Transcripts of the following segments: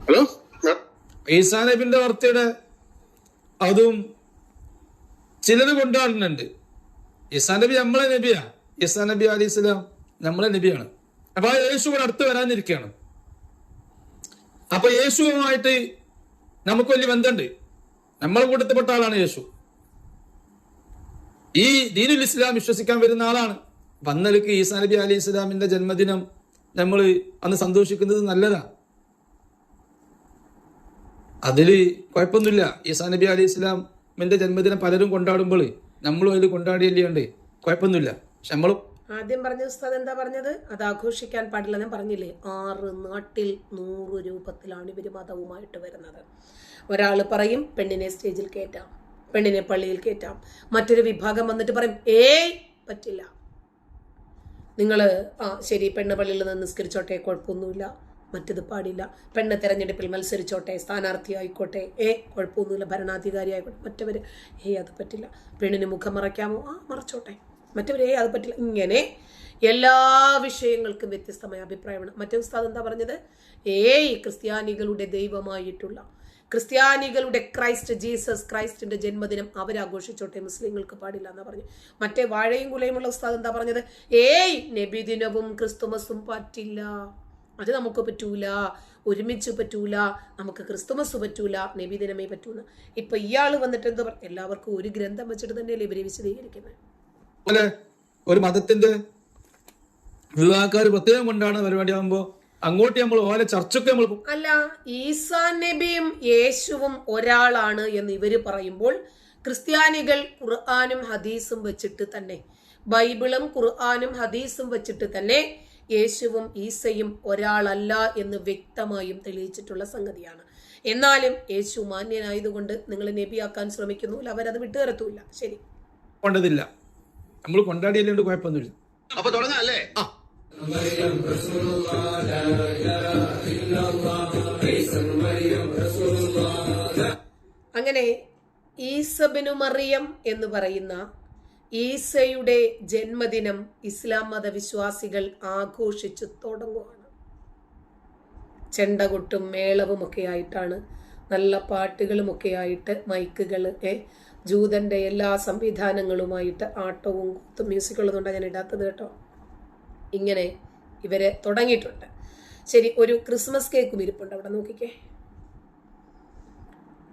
Hello? ഈസാ നബിന്റെ birthday അതും ചിലത് കൊണ്ടുവരുന്നുണ്ട്. ഈസാ നബി നമ്മളെ നബിയാ. ഈസാ നബി അലി ഇസ്ലാം നമ്മളെ നബിയാണ്. അപ്പൊ ആ യേശു കൂടെ അടുത്ത് വരാനിരിക്കുകയാണ്. അപ്പൊ യേശുവുമായിട്ട് നമുക്ക് വലിയ ബന്ധമുണ്ട്. നമ്മളെ കൂട്ടത്തിൽപ്പെട്ട ആളാണ് യേശു. ഈ ദീനുൽ ഇസ്ലാം വിശ്വസിക്കാൻ വരുന്ന ആളാണ്. വന്നലക്ക് ഈസാ നബി അലി ഇസ്ലാമിന്റെ ജന്മദിനം നമ്മൾ അന്ന് സന്തോഷിക്കുന്നത് നല്ലതാ. അതിൽ കുഴപ്പമൊന്നുമില്ല. ഈസാ നബി അലി ഇസ്ലാമിന്റെ ജന്മദിനം പലരും കൊണ്ടാടുമ്പോൾ നമ്മളും അതിൽ കൊണ്ടാടിയല്ലേണ്ട് കുഴപ്പമൊന്നുമില്ല. പക്ഷെ നമ്മളും ആദ്യം പറഞ്ഞ ഉസ്താദ് എന്താ പറഞ്ഞത്? അത് ആഘോഷിക്കാൻ പാടില്ല ഞാൻ പറഞ്ഞില്ലേ? ആറ് നാട്ടിൽ നൂറ് രൂപത്തിലാണ് ഇവർ മതവുമായിട്ട് വരുന്നത്. ഒരാൾ പറയും പെണ്ണിനെ സ്റ്റേജിൽ കയറ്റാം പെണ്ണിനെ പള്ളിയിൽ കയറ്റാം മറ്റൊരു വിഭാഗം വന്നിട്ട് പറയും ഏയ് പറ്റില്ല. നിങ്ങൾ ആ ശരി പെണ്ണ് പള്ളിയിൽ നിന്ന് നിസ്കരിച്ചോട്ടെ കുഴപ്പമൊന്നുമില്ല. മറ്റത് പാടില്ല. പെണ്ണ് തെരഞ്ഞെടുപ്പിൽ മത്സരിച്ചോട്ടെ സ്ഥാനാർത്ഥി ആയിക്കോട്ടെ ഏ കുഴപ്പമൊന്നുമില്ല ഭരണാധികാരി ആയിക്കോട്ടെ മറ്റവർ ഏ അത് പറ്റില്ല. പെണ്ണിന് മുഖം മറയ്ക്കാമോ? ആ മറച്ചോട്ടെ. മറ്റവർ ഏ അത് പറ്റില്ല. ഇങ്ങനെ എല്ലാ വിഷയങ്ങൾക്കും വ്യത്യസ്തമായ അഭിപ്രായമാണ്. മറ്റേ ഉസ്താദ് എന്താ പറഞ്ഞത്? ഏയ് ക്രിസ്ത്യാനികളുടെ ദൈവമായിട്ടുള്ള ക്രിസ്ത്യാനികളുടെ ക്രൈസ്റ്റ് ജീസസ് ക്രൈസ്റ്റിന്റെ ജന്മദിനം അവരാഘോഷിച്ചോട്ടെ മുസ്ലിങ്ങൾക്ക് പാടില്ല എന്നാ പറഞ്ഞു. മറ്റേ വാഴയും കുലയുമുള്ള ഉസ്താദ് എന്താ പറഞ്ഞത്? ഏയ് നബിദിനവും ക്രിസ്തുമസും പറ്റില്ല. അത് നമുക്ക് പറ്റൂല. ഒരുമിച്ച് പറ്റൂല. നമുക്ക് ക്രിസ്തുമസ് പറ്റൂല. നബിദിനമേ പറ്റൂല ഇപ്പൊ ഇയാൾ വന്നിട്ട് എന്താ പറയുക എല്ലാവർക്കും ഒരു ഗ്രന്ഥം വെച്ചിട്ട് തന്നെയല്ലേ ഇവരെ വിശദീകരിക്കുന്നത് ഒരു മതത്തിന്റെ വിവാഹക്കാർ പ്രത്യേകം കൊണ്ടാണ് പരിപാടി ആകുമ്പോ അങ്ങോട്ട് നമ്മൾ ഓലെ ചർച്ചൊക്കെ നമ്മൾ അല്ല ഈസാ നബിയും യേശുവും ഒരാളാണ് എന്ന് ഇവർ പറയുമ്പോൾ ക്രിസ്ത്യാനികൾ ഖുർആാനും ഹദീസും വെച്ചിട്ട് തന്നെ ബൈബിളും ഖുർആാനും ഹദീസും വെച്ചിട്ട് തന്നെ യേശുവും ഈസയും ഒരാളല്ല എന്ന് വ്യക്തമായും തെളിയിച്ചിട്ടുള്ള സംഗതിയാണ്. എന്നാലും യേശു മാന്യനായതുകൊണ്ട് നിങ്ങൾ നബിയാക്കാൻ ശ്രമിക്കുന്നു. അവരത് വിട്ടുതരത്തൂല്ല ശരി. കൊണ്ടതില്ല. നമ്മൾ കൊണ്ടാടിയല്ലേ കുഴപ്പമൊന്നുമില്ല. അപ്പൊ തുടങ്ങാം അല്ലേ? അങ്ങനെ ഈസബിനു മറിയം എന്ന് പറയുന്ന ഈസയുടെ ജന്മദിനം ഇസ്ലാം മതവിശ്വാസികൾ ആഘോഷിച്ചു തുടങ്ങുകയാണ് ചെണ്ടകൊട്ടും മേളവും ഒക്കെ ആയിട്ടാണ് നല്ല പാട്ടുകളുമൊക്കെ ആയിട്ട് മൈക്കുകൾ ജൂതന്റെ എല്ലാ സംവിധാനങ്ങളുമായിട്ട് ആട്ടവും കൂത്തും മ്യൂസിക്കുള്ളതുകൊണ്ടാണ് ഞാൻ ഇടാത്തത് കേട്ടോ. ഇങ്ങനെ ഇവരെ തുടങ്ങിയിട്ടുണ്ട്. ശരി ഒരു ക്രിസ്മസ് കേക്കും ഇരിപ്പുണ്ട്. അവിടെ നോക്കിക്കേ.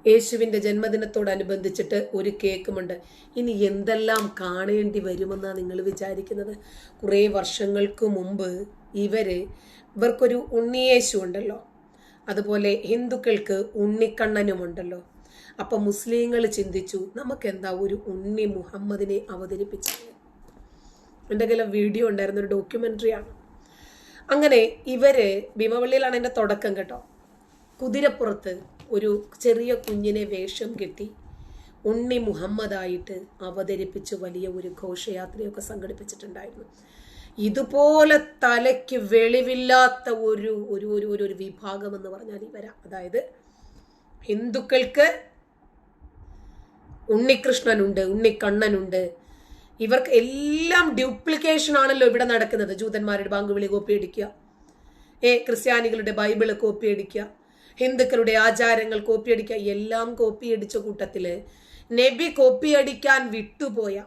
യേശുവിന്റെ ജന്മദിനത്തോടനുബന്ധിച്ചിട്ട് ഒരു കേക്കുമുണ്ട്. ഇനി എന്തെല്ലാം കാണേണ്ടി വരുമെന്നാണ് നിങ്ങൾ വിചാരിക്കുന്നത്? കുറേ വർഷങ്ങൾക്ക് മുമ്പ് ഇവർ ഇവർക്കൊരു ഉണ്ണിയേശു ഉണ്ടല്ലോ. അതുപോലെ ഹിന്ദുക്കൾക്ക് ഉണ്ണിക്കണ്ണനുമുണ്ടല്ലോ. അപ്പം മുസ്ലിങ്ങൾ ചിന്തിച്ചു നമുക്കെന്താ ഒരു ഉണ്ണി മുഹമ്മദിനെ അവതരിപ്പിച്ചത്? എന്റെ കയ്യിൽ വീഡിയോ ഉണ്ടായിരുന്ന ഒരു ഡോക്യുമെന്ററിയാണ് അങ്ങനെ ഇവർ ഭീമവള്ളിയിലാണ് എന്റെ തുടക്കം കേട്ടോ. കുതിരപ്പുറത്ത് ഒരു ചെറിയ കുഞ്ഞിനെ വേഷം കെട്ടി ഉണ്ണി മുഹമ്മദായിട്ട് അവതരിപ്പിച്ച് വലിയ ഒരു ഘോഷയാത്രയൊക്കെ സംഘടിപ്പിച്ചിട്ടുണ്ടായിരുന്നു. ഇതുപോലെ തലയ്ക്ക് വെളിവില്ലാത്ത ഒരു ഒരു ഒരു ഒരു ഒരു വിഭാഗം എന്ന് പറഞ്ഞാൽ ഇവരാ. അതായത് ഹിന്ദുക്കൾക്ക് ഉണ്ണികൃഷ്ണനുണ്ട് ഉണ്ണിക്കണ്ണനുണ്ട് ഇവർക്ക് എല്ലാം ഡ്യൂപ്ലിക്കേഷൻ ആണല്ലോ ഇവിടെ നടക്കുന്നത്. ജൂതന്മാരുടെ ബാങ്ക് വിളി കോപ്പി അടിക്കുക. ഏ ക്രിസ്ത്യാനികളുടെ ബൈബിൾ കോപ്പി അടിക്കുക. ഹിന്ദുക്കളുടെ ആചാരങ്ങൾ കോപ്പി അടിക്കുക. എല്ലാം കോപ്പി അടിച്ച കൂട്ടത്തിൽ നബി കോപ്പി അടിക്കാൻ വിട്ടുപോയ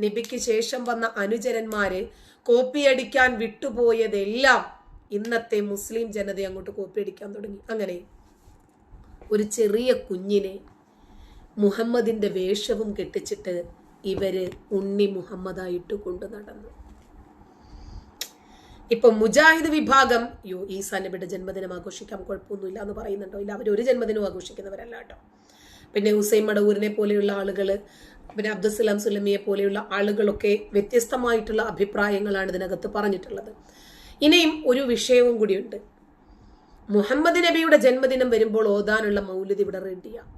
നബിക്ക് ശേഷം വന്ന അനുചരന്മാര് കോപ്പി അടിക്കാൻ വിട്ടുപോയതെല്ലാം ഇന്നത്തെ മുസ്ലിം ജനത അങ്ങോട്ട് കോപ്പി അടിക്കാൻ തുടങ്ങി. അങ്ങനെ ഒരു ചെറിയ കുഞ്ഞിനെ മുഹമ്മദിന്റെ വേഷവും കെട്ടിച്ചിട്ട് ഇവർ ഉണ്ണി മുഹമ്മദായിട്ട് കൊണ്ടു നടന്നു. ഇപ്പൊ മുജാഹിദ് വിഭാഗം യോ ഈസാ നബിയുടെ ജന്മദിനം ആഘോഷിക്കാം കുഴപ്പമൊന്നുമില്ല എന്ന് പറയുന്നുണ്ടോ? ഇല്ല അവർ ഒരു ജന്മദിനവും ആഘോഷിക്കുന്നവരല്ല കേട്ടോ. പിന്നെ ഹുസൈൻ മടവൂരിനെ പോലെയുള്ള ആളുകൾ പിന്നെ അബ്ദുസലാം സുലമിയെ പോലെയുള്ള ആളുകളൊക്കെ വ്യത്യസ്തമായിട്ടുള്ള അഭിപ്രായങ്ങളാണ് ഇതിനകത്ത് പറഞ്ഞിട്ടുള്ളത്. ഇനിയും ഒരു വിഷയവും കൂടിയുണ്ട്. മുഹമ്മദ് നബിയുടെ ജന്മദിനം വരുമ്പോൾ ഓതാനുള്ള മൗലിദ് ഇവിടെ റെഡിയാണ്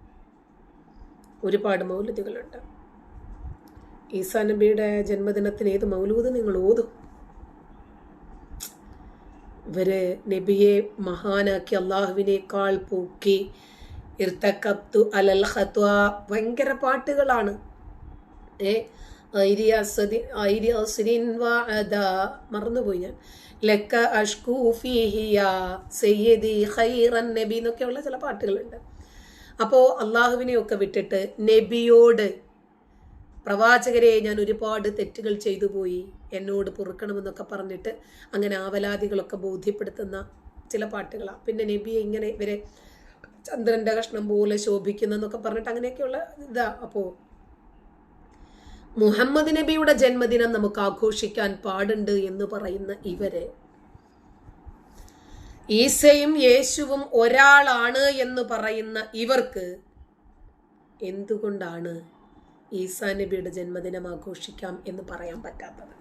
ഒരുപാട് മൗലിദുകളുണ്ട്. ഈസാ നബിയുടെ ജന്മദിനത്തിന് ഏത് മൗലൂദ് നിങ്ങൾ ഓതും? ഇവർ നബിയെ മഹാനാക്കി അള്ളാഹുവിനേക്കാൾ പൂക്കി ഇർത്തക്കത്തു അലൽ ഹത്വ ഭയങ്കര പാട്ടുകളാണ്. ഏ. മറന്നുപോയി ഞാൻ. ലക്ക അഷ്കൂ ഫീഹിയ സയ്യിദി ഖൈറൻ നബി എന്നൊക്കെയുള്ള ചില പാട്ടുകളുണ്ട്. അപ്പോൾ അള്ളാഹുവിനെയൊക്കെ വിട്ടിട്ട് നബിയോട് പ്രവാചകരെ ഞാൻ ഒരുപാട് തെറ്റുകൾ ചെയ്തു പോയി. എന്നോട് പൊറുക്കണമെന്നൊക്കെ പറഞ്ഞിട്ട് അങ്ങനെ ആവലാതികളൊക്കെ ബോധ്യപ്പെടുത്തുന്ന ചില പാട്ടുകളാണ് പിന്നെ നബിയെ ഇങ്ങനെ ഇവരെ ചന്ദ്രന്റെ കഷ്ണം പോലെ ശോഭിക്കുന്നെന്നൊക്കെ പറഞ്ഞിട്ട് അങ്ങനെയൊക്കെയുള്ള ഇതാ. അപ്പോൾ മുഹമ്മദ് നബിയുടെ ജന്മദിനം നമുക്ക് ആഘോഷിക്കാൻ പാടുണ്ട് എന്ന് പറയുന്ന ഇവർ. ഈസയും യേശുവും ഒരാളാണ് എന്ന് പറയുന്ന ഇവർക്ക് എന്തുകൊണ്ടാണ് ഈസാ നബിയുടെ ജന്മദിനം ആഘോഷിക്കാം എന്ന് പറയാൻ പറ്റാത്തത്.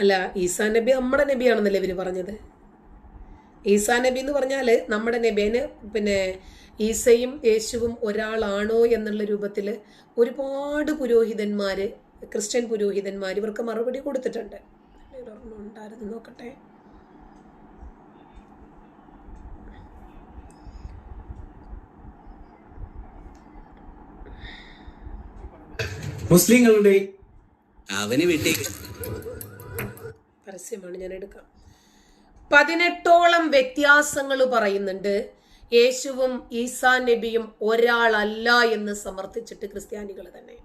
അല്ല ഈസാ നബി നമ്മുടെ നബിയാണെന്നല്ലേ ഇവർ പറഞ്ഞത്? ഈസാ നബി എന്ന് പറഞ്ഞാൽ നമ്മുടെ നബിന് പിന്നെ ഈസയും യേശുവും ഒരാളാണോ എന്നുള്ള രൂപത്തിൽ ഒരുപാട് പുരോഹിതന്മാര് ക്രിസ്ത്യൻ പുരോഹിതന്മാർ ഇവർക്ക് മറുപടി കൊടുത്തിട്ടുണ്ട്. ഉണ്ടായിരുന്നു നോക്കട്ടെ. മുസ്ലിങ്ങളുടെ അവന് വിട്ടേക്ക് പരസ്യമാണ് ഞാൻ എടുക്കാം. പതിനെട്ടോളം വ്യത്യാസങ്ങൾ പറയുന്നുണ്ട്. യേശുവും ഈസാ നബിയും ഒരാളല്ല എന്ന് സമർത്ഥിച്ചിട്ട് ക്രിസ്ത്യാനികൾ തന്നെ.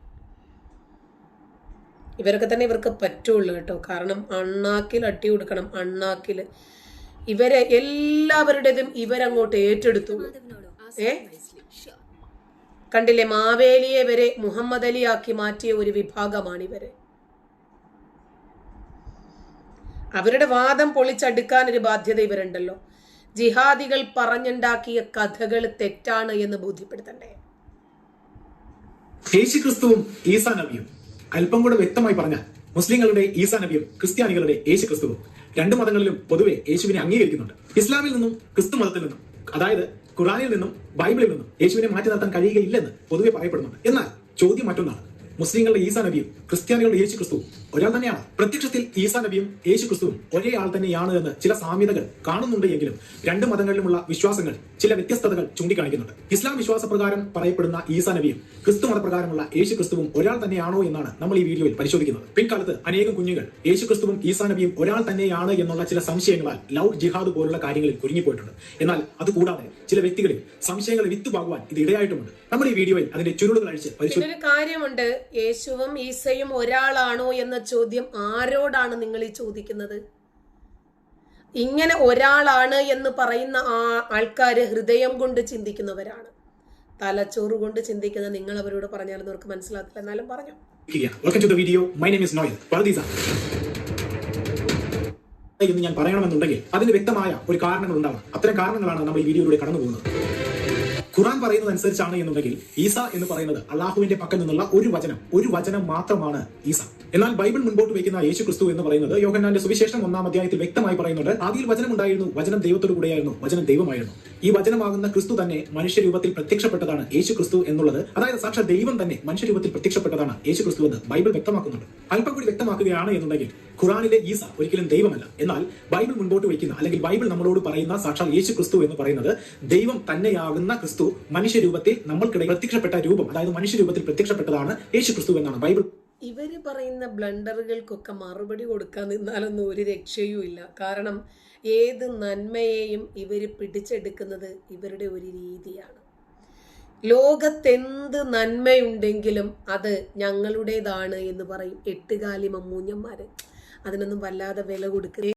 ഇവരൊക്കെ തന്നെ ഇവർക്ക് പറ്റുള്ളൂ കേട്ടോ. കാരണം അണ്ണാക്കിൽ അട്ടി കൊടുക്കണം അണ്ണാക്കിൽ. ഇവരെ എല്ലാവരുടേതും ഇവരങ്ങോട്ട് ഏറ്റെടുത്തു. ഏ? കണ്ടില്ലേ? മാവേലിയെ വരെ മുഹമ്മദ് അലിയാക്കി മാറ്റിയ ഒരു വിഭാഗമാണ് ഇവർ അവരുടെ വാദം പൊളിച്ചടുക്കാൻ ഒരു ബാധ്യത ഇവരുണ്ടല്ലോ. ജിഹാദികൾ പറഞ്ഞുണ്ടാക്കിയ കഥകൾ തെറ്റാണ് എന്ന് ബോധ്യപ്പെടുത്തണ്ടേ? യേശു ക്രിസ്തുവും ഈസാ നബിയും. അല്പം കൂടെ വ്യക്തമായി പറഞ്ഞാൽ മുസ്ലിങ്ങളുടെ ഈസാ നബിയും ക്രിസ്ത്യാനികളുടെ യേശു ക്രിസ്തുവും രണ്ട് മതങ്ങളിലും പൊതുവെ യേശുവിനെ അംഗീകരിക്കുന്നുണ്ട്. ഇസ്ലാമിൽ നിന്നും ക്രിസ്തു മതത്തിൽ നിന്നും അതായത് ഖുറാനിൽ നിന്നും ബൈബിളിൽ നിന്നും യേശുവിനെ മാറ്റി നിർത്താൻ കഴിയുകയില്ലെന്ന് പൊതുവെ പറയപ്പെടുന്നുണ്ട്. എന്നാൽ ചോദ്യം മറ്റൊന്നാണ്. മുസ്ലിങ്ങളുടെ ഈസാ നബിയും ക്രിസ്ത്യാനികളുടെ യേശു ക്രിസ്തു ഒരാൾ തന്നെയാണ്. പ്രത്യക്ഷത്തിൽ ഈസാ നബിയും യേശു ക്രിസ്തുവും ഒരേ ആൾ തന്നെയാണ് എന്ന് ചില സാമ്യതകൾ കാണുന്നുണ്ട് എങ്കിലും രണ്ട് മതങ്ങളിലുമുള്ള വിശ്വാസങ്ങൾ ചില വ്യത്യസ്തതകൾ ചൂണ്ടിക്കാണിക്കുന്നുണ്ട്. ഇസ്ലാം വിശ്വാസ പ്രകാരം പറയപ്പെടുന്ന ഈസാ നബിയും ക്രിസ്തു മതപ്രകാരമുള്ള യേശു ക്രിസ്തുവും ഒരാൾ തന്നെയാണോ എന്നാണ് നമ്മൾ ഈ വീഡിയോയിൽ പരിശോധിക്കുന്നത്. പിൻകാലത്ത് അനേകം കുഞ്ഞുങ്ങൾ യേശു ക്രിസ്തുവും ഈസാ നബിയും ഒരാൾ തന്നെയാണ് എന്നുള്ള ചില സംശയങ്ങളാൽ ലവ് ജിഹാദ് പോലുള്ള കാര്യങ്ങളിൽ കുരുങ്ങിപ്പോയിട്ടുണ്ട്. എന്നാൽ അതുകൂടാതെ ചില വ്യക്തികളിൽ സംശയങ്ങൾ വിത്തുപാകുവാൻ ഇത് ഇടയായിട്ടുമുണ്ട്. നമ്മൾ ഈ വീഡിയോയിൽ അതിന്റെ ചുരുളുകൾ അഴിച്ച് പരിശോധിക്കും കാര്യമുണ്ട്. യേശുവും ഈസയും ഒരാളാണോ എന്ന ചോദ്യം ആരോടാണ് നിങ്ങൾ ഈ ചോദിക്കുന്നത്? ഇങ്ങനെ ഒരാളാണ് എന്ന് പറയുന്ന ആ ആൾക്കാര് ഹൃദയം കൊണ്ട് ചിന്തിക്കുന്നവരാണ്. തലച്ചോറ് കൊണ്ട് ചിന്തിക്കുന്ന നിങ്ങൾ അവരോട് പറഞ്ഞാലും അവർക്ക് മനസ്സിലാക്കില്ല എന്നാലും പറഞ്ഞു. വീഡിയോ മൈ നെയിം നോയൽ എന്ന് ഞാൻ പറയണമെന്നുണ്ടെങ്കിൽ അതിന് വ്യക്തമായ ഒരു കാരണങ്ങൾ ഉണ്ടാവണം അത്തരം കാരണങ്ങളാണ് നമ്മൾ ഈ വീഡിയോയിലൂടെ കടന്നു പോകുന്നത് ഖുറാൻ പറയുന്നത് അനുസരിച്ചാണ് എന്നുണ്ടെങ്കിൽ ഈസ എന്ന് പറയുന്നത് അള്ളാഹുവിന്റെ പക്കൽ നിന്നുള്ള ഒരു വചനം ഒരു വചനം മാത്രമാണ് ഈസ. എന്നാൽ ബൈബിൾ മുൻപോട്ട് വയ്ക്കുന്ന യേശു ക്രിസ്തു എന്ന് പറയുന്നത് യോഹന്നാന്റെ സുവിശേഷം ഒന്നാം അധ്യായത്തിൽ വ്യക്തമായി പറയുന്നുണ്ട് ആദ്യയിൽ വചനം ഉണ്ടായിരുന്നു വചനം ദൈവത്തോട് കൂടെയായിരുന്നു വചനം ദൈവമായിരുന്നു. ഈ വചനമാകുന്ന ക്രിസ്തു തന്നെ മനുഷ്യരൂപത്തിൽ പ്രത്യക്ഷപ്പെട്ടതാണ് യേശു ക്രിസ്തു എന്നുള്ളത്. അതായത് സാക്ഷാത് ദൈവം തന്നെ മനുഷ്യരൂപത്തിൽ പ്രത്യക്ഷപ്പെട്ടതാണ് യേശു ക്രിസ്തു എന്ന് ബൈബിൾ വ്യക്തമാക്കുന്നുണ്ട്. അല്പം കൂടി വ്യക്തമാക്കുകയാണ് എന്നുണ്ടെങ്കിൽ ഖുറാനിലെ ഈസ ഒരിക്കലും ദൈവമല്ല. എന്നാൽ ബൈബിൾ മുൻപോട്ട് വയ്ക്കുന്ന അല്ലെങ്കിൽ ബൈബിൾ നമ്മളോട് പറയുന്ന സാക്ഷാൽ യേശു ക്രിസ്തു എന്ന് പറയുന്നത് ദൈവം തന്നെയാകുന്ന ക്രിസ്തു മനുഷ്യരൂപത്തിൽ നമ്മൾക്കിടയിൽ പ്രത്യക്ഷപ്പെട്ട രൂപം അതായത് മനുഷ്യരൂപത്തിൽ പ്രത്യക്ഷപ്പെട്ടതാണ് യേശു ക്രിസ്തു എന്നാണ് ബൈബിൾ ഇവർ പറയുന്ന ബ്ലണ്ടറുകൾക്കൊക്കെ മറുപടി കൊടുക്കാൻ നിന്നാലൊന്നും ഒരു രക്ഷയും ഇല്ല. കാരണം ഏത് നന്മയെയും ഇവർ പിടിച്ചെടുക്കുന്നത് ഇവരുടെ ഒരു രീതിയാണ്. ലോകത്തെന്ത് നന്മയുണ്ടെങ്കിലും അത് ഞങ്ങളുടേതാണ് എന്ന് പറയും എട്ടുകാലി മമ്മൂഞ്ഞന്മാർ അതിനൊന്നും വല്ലാതെ വില കൊടുക്കുക